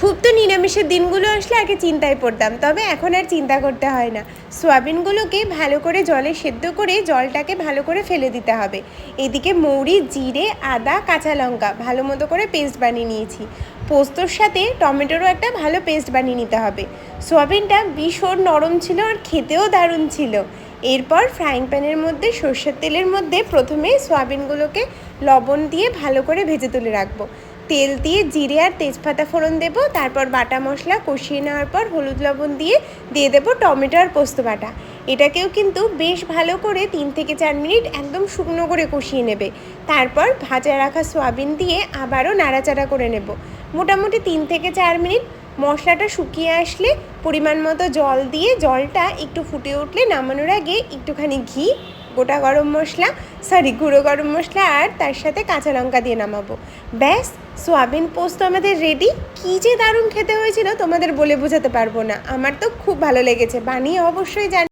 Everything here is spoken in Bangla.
খুব তো নিরামিষের দিনগুলো আসলে আগে চিন্তায় পড়তাম, তবে এখন আর চিন্তা করতে হয় না। সোয়াবিনগুলোকে ভালো করে জলে সেদ্ধ করে জলটাকে ভালো করে ফেলে দিতে হবে। এদিকে মৌরি, জিরে, আদা, কাঁচা লঙ্কা ভালো মতো করে পেস্ট বানিয়ে নিয়েছি। পোস্তর সাথে টমেটোরও একটা ভালো পেস্ট বানিয়ে নিতে হবে। সোয়াবিনটা ভীষণ নরম ছিল আর খেতেও দারুণ ছিল। এরপর ফ্রাইং প্যানের মধ্যে সর্ষের তেলের মধ্যে প্রথমে সোয়াবিনগুলোকে লবণ দিয়ে ভালো করে ভেজে তুলে রাখব। তেল দিয়ে জিরে আর তেজপাতা ফোড়ন দেবো, তারপর বাটা মশলা কষিয়ে নেওয়ার পর হলুদ লবণ দিয়ে দিয়ে দেবো টমেটো আর পোস্ত বাটা। এটাকেও কিন্তু বেশ ভালো করে তিন থেকে চার মিনিট একদম শুকনো করে কষিয়ে নেবে। তারপর ভাজা রাখা সোয়াবিন দিয়ে আবারও নাড়াচাড়া করে নেব। মোটামুটি তিন থেকে চার মিনিট মশলাটা শুকিয়ে আসলে পরিমাণ মতো জল দিয়ে জলটা একটু ফুটে উঠলে নামানোর আগে একটুখানি ঘি, গোটা গরম মশলা সরি গুঁড়ো গরম মশলা আর তার সাথে কাঁচা লঙ্কা দিয়ে নামাবো। ব্যাস, সোয়াবিন পোস্ত আমাদের রেডি কী যে দারুণ খেতে হয়েছিল তোমাদের বলে বোঝাতে পারব না। আমার তো খুব ভালো লেগেছে। বানিয়ে অবশ্যই জানি